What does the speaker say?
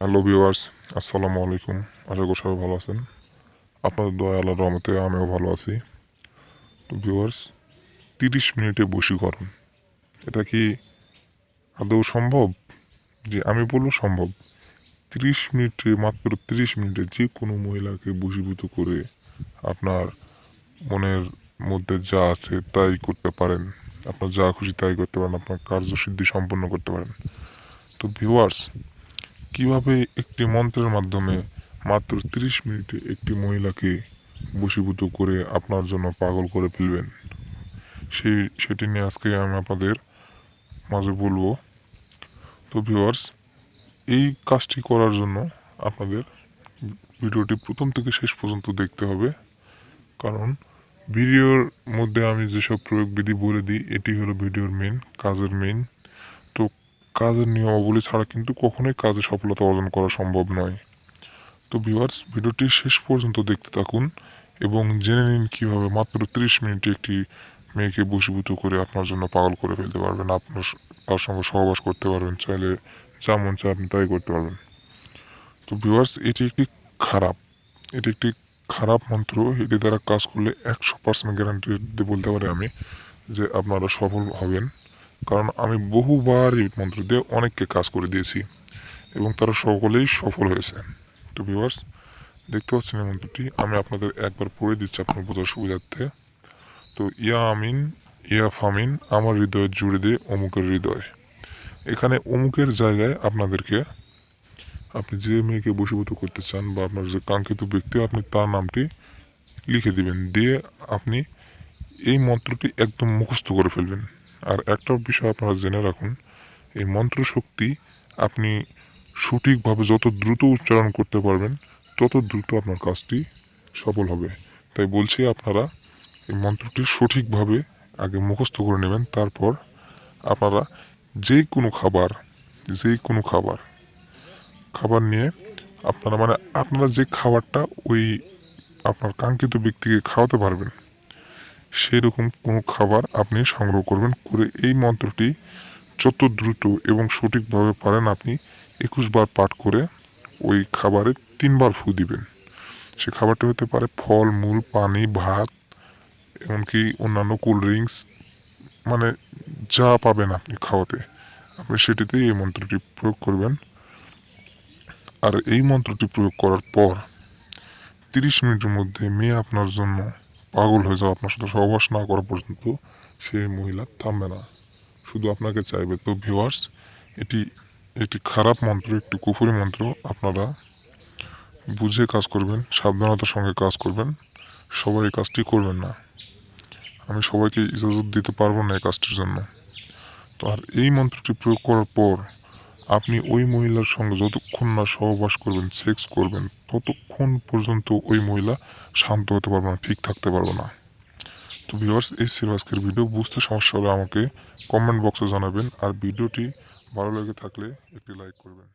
Hello viewers আসসালামু আলাইকুম আশা করি সবাই ভালো আছেন। আপনাদের দয়া আল্লাহর রহমতে আমিও ভালো আছি। তো ভিউয়ার্স তিরিশ মিনিটে বশীকরণ। এটা কি আদৌ সম্ভব? যে আমি বলব সম্ভব। তিরিশ মিনিটে, মাত্র তিরিশ মিনিটে যে কোনো মহিলাকে বশীভূত করে আপনার মনের মধ্যে যা আছে তাই করতে পারেন। আপনার যা খুশি তাই করতে পারেন। আপনার কার্যসিদ্ধি সম্পন্ন করতে পারেন। তো ভিউয়ার্স কীভাবে একটি মন্ত্রের মাধ্যমে মাত্র তিরিশ মিনিটে একটি মহিলাকে বশীভূত করে আপনার জন্য পাগল করে ফেলবেন? সেই, সেটি নিয়ে আজকে আমি আপনাদের মাঝে বলব। তো ভিউয়ার্স এই কাজটি করার জন্য আপনাদের ভিডিওটি প্রথম থেকে শেষ পর্যন্ত দেখতে হবে। কারণ ভিডিওর মধ্যে আমি যেসব প্রয়োগ বিধি বলে দিই, এটি হলো ভিডিওর মেন কাজের মেন কাজের নিয়মাবলী ছাড়া কিন্তু কখনোই কাজে সফলতা অর্জন করা সম্ভব নয়। তো ভিউয়ার্স ভিডিওটি শেষ পর্যন্ত দেখতে থাকুন এবং জেনে নিন কীভাবে মাত্র তিরিশ মিনিটে একটি মেয়েকে বশীভূত করে আপনার জন্য পাগল করে ফেলতে পারবেন, আপনার তার সঙ্গে সহবাস করতে পারবেন, চাইলে যা মন চায় আপনি তাই করতে পারবেন। তো ভিউয়ার্স এটি একটি খারাপ, এটি একটি খারাপ মন্ত্র, এটি দ্বারা কাজ করলে একশো পার্সেন্ট গ্যারান্টি বলতে পারি আমি যে আপনারা সফল হবেন। কারণ আমি বহুবার এই মন্ত্র দিয়ে অনেককে কাজ করে দিয়েছি এবং তারা সকলেই সফল হয়েছে। তো ভিউয়ার্স দেখতে পাচ্ছেন এই মন্ত্রটি, আমি আপনাদের একবার পড়ে দিচ্ছি আপনার বোঝার সুবিধার্থে। তো ইয়া আমিন, ইয়া ফামিন, আমার হৃদয় জুড়ে দিয়ে অমুকের হৃদয়। এখানে অমুকের জায়গায় আপনাদেরকে, আপনি যে মেয়েকে বশীভূত করতে চান বা আপনার যে কাঙ্ক্ষিত ব্যক্তি, আপনি তার নামটি লিখে দিবেন। দিয়ে আপনি এই মন্ত্রটি একদম মুখস্থ করে ফেলবেন। আর একটা বিষয় আপনারা জেনে রাখুন, এই মন্ত্র শক্তি আপনি সঠিকভাবে যত দ্রুত উচ্চারণ করতে পারবেন, তত দ্রুত আপনার কাজটি সফল হবে। তাই বলছি আপনারা এই মন্ত্রটি সঠিকভাবে আগে মুখস্থ করে নেবেন, তারপর আপনারা যে কোনো খাবার যে কোনো খাবার খাবার নিয়ে আপনারা মানে আপনারা যে খাবারটা ওই আপনার কাঙ্ক্ষিত ব্যক্তিকে খাওয়াতে পারবেন সেই রকম কোনো খাবার আপনি সংগ্রহ করবেন করে এই মন্ত্রটি যত দ্রুত এবং সঠিকভাবে পারেন আপনি একুশ বার পাঠ করে ওই খাবারে তিনবার ফু দিবেন। সে খাবারটি হতে পারে ফল, মূল, পানি, ভাত, এমনকি অন্যান্য কোল্ড ড্রিঙ্কস মানে যা পাবেন আপনি খাওয়াতে। আপনি সেটিতেই এই মন্ত্রটি প্রয়োগ করবেন। আর এই মন্ত্রটি প্রয়োগ করার পর তিরিশ মিনিটের মধ্যে মেয়ে আপনার জন্য পাগল হয়ে যাওয়া আপনার সাথে সহবাস না করা পর্যন্ত সেই মহিলা থামবে না। শুধু আপনাকে চাইবে তো ভিউয়ার্স এটি একটি খারাপ মন্ত্র, একটি কুফুরি মন্ত্র। আপনারা বুঝে কাজ করবেন, সাবধানতার সঙ্গে কাজ করবেন। সবাই এই কাজটি করবেন না। আমি সবাইকে ইজাজত দিতে পারব না এই কাজটির জন্য। তো আর এই মন্ত্রটি প্রয়োগ করার পর আপনি ওই মহিলার সঙ্গে যতক্ষণ না সহবাস করবেন সেক্স করবেন, ততক্ষণ পর্যন্ত ওই মহিলা শান্ত হতে পারবে না, ঠিক থাকতে পারবে না। তো ভিউয়ার্স এই ছিল আজকের ভিডিও বুঝতে সমস্যা হলে আমাকে কমেন্ট বক্সে জানাবেন। আর ভিডিওটি ভালো লেগে থাকলে একটি লাইক করবেন।